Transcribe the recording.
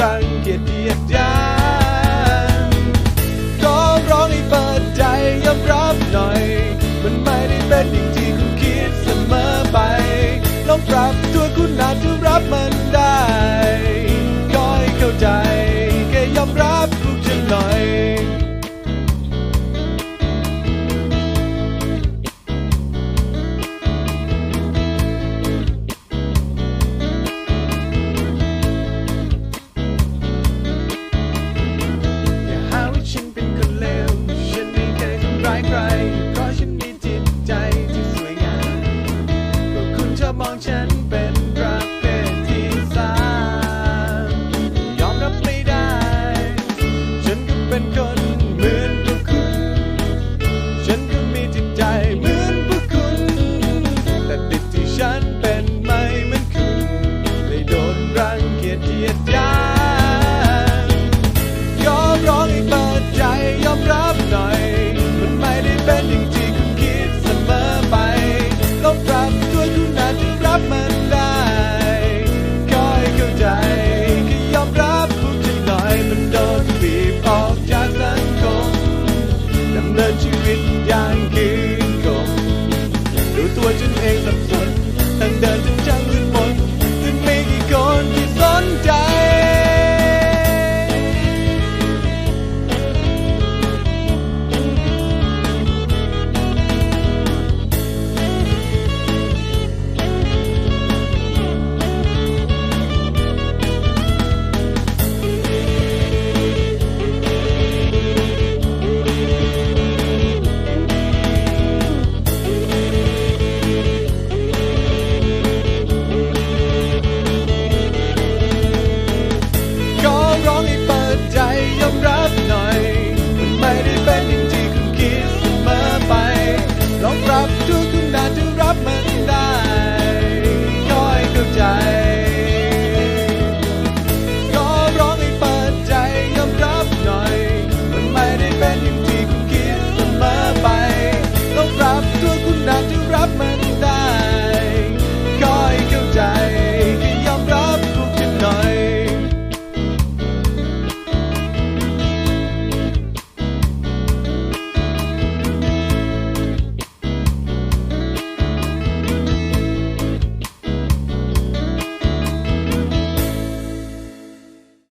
รังเกียจเดียดยานก็ร้องให้เปิดใจยอมรับหน่อย มันไม่ได้เป็นอย่างที่คุณคิดเสมอไปลองปรับ I cry.